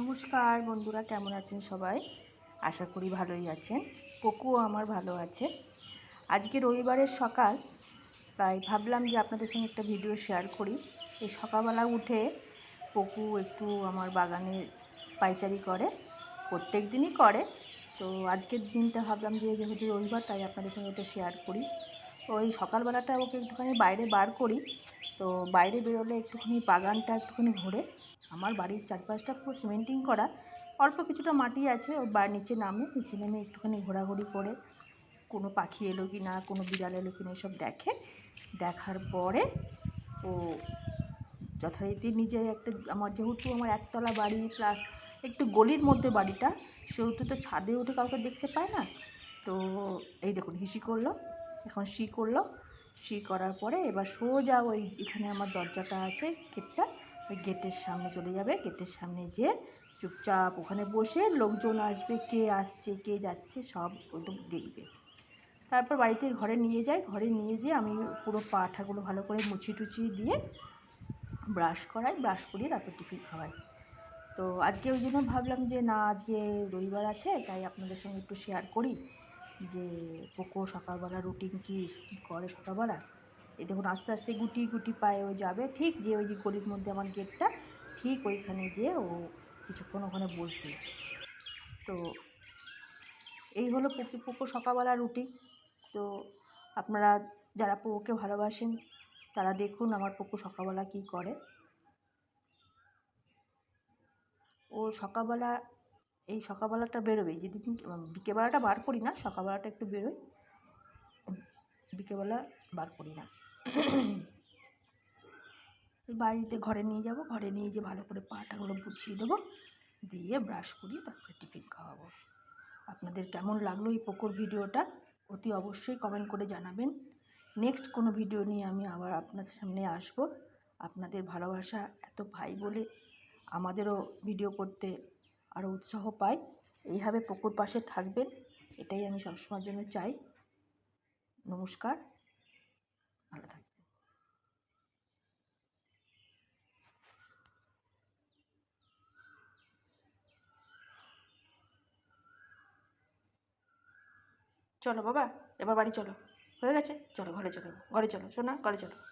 নমস্কার বন্ধুরা, কেমন আছেন সবাই? আশা করি ভালোই আছেন। কোকুও আমার ভালো আছে। আজকে রবিবারের সকাল, তাই ভাবলাম যে আপনাদের সঙ্গে একটা ভিডিও শেয়ার করি। এই সকালবেলা উঠে পকু একটু আমার বাগানে পাইচারি করে, প্রত্যেক দিনই করে। তো আজকের দিনটা ভাবলাম যে যেহেতু রবিবার, তাই আপনাদের সঙ্গে এটা শেয়ার করি। ওই সকালবেলাটা ওকে একটুখানি বাইরে বার করি। তো বাইরে বেরোলে একটুখানি বাগানটা একটুখানি ঘোরে আমার বাড়ির চারপাশটা পুরো সিমেন্টিং করা। অল্প কিছুটা মাটি আছে ওর বা নিচে নামে, নিচে নেমে একটুখানি ঘোরাঘুরি করে, কোনো পাখি এলো কি না, কোনো বিড়াল এলো কি না, এসব দেখে। দেখার পরে ও যথারীতি নিজে একটা, আমার যেহেতু আমার একতলা বাড়ি প্লাস একটু গলির মধ্যে বাড়িটা, সেহেতু তো ছাদে উঠে কাউকে দেখতে পায় না। তো এই দেখুন, হিসি করল, এখন শি করল। শি করার পরে এবার সোজা ওই এখানে আমার দরজাটা আছে, গেটটা। ওই গেটের সামনে চলে যাবে। গেটের সামনে যে চুপচাপ ওখানে বসে লোকজন আসবে, কে আসছে, কে যাচ্ছে, সব ওইটুক দেখবে। তারপর বাড়িতে ঘরে নিয়ে যাই ঘরে নিয়ে যেয়ে আমি পুরো পাঠাগুলো ভালো করে মুছি টুচি দিয়ে ব্রাশ করাই। ব্রাশ করিয়ে তারপর টিফিন খাওয়াই। তো আজকে ওই জন্য ভাবলাম যে, না, আজকে রবিবার আছে, তাই আপনাদের সঙ্গে একটু শেয়ার করি। যে পোকো সকালবেলা রুটিন কী কী করে সকালবেলা? এই দেখুন, আস্তে আস্তে গুটি গুটি পায়ে ও যাবে, ঠিক যে ওই যে গলির মধ্যে আমার গেটটা, ঠিক ওইখানে যেয়ে ও কিছুক্ষণ ওখানে বসবে। তো এই হলো পোকো পোকো সকালবেলা রুটিন। তো আপনারা যারা পোকোকে ভালোবাসেন, তারা দেখুন আমার পোকো সকালবেলা কী করে। ও সকালবেলা এই সকালবেলাটা বেরোবে যেদিন বিকেলবেলাটা বার করি না, সকালবেলাটা একটু বেরোই, বিকেলবেলা বার করি না। বাড়িতে ঘরে নিয়ে যাব, ঘরে নিয়ে যে ভালো করে পাটাগুলো বুঝিয়ে দেবো, দিয়ে ব্রাশ করি তারপরে টিফিন খাওয়াবো। আপনাদের কেমন লাগল এই পোকোর ভিডিওটা? অতি অবশ্যই কমেন্ট করে জানাবেন। নেক্সট কোনো ভিডিও নিয়ে আমি আবার আপনাদের সামনে আসব। আপনাদের ভালোবাসা এত ভাই বলে আমাদেরও ভিডিও করতে আরও উৎসাহ পাই এইভাবে পুকুর পাশে থাকবেন, এটাই আমি সবসময়ের জন্য চাই। নমস্কার, ভালো থাকবেন। চলো বাবা, এবার বাড়ি চলো। হয়ে গেছে? চলো, ঘরে চলো ঘরে চলো শোনা ঘরে চলো।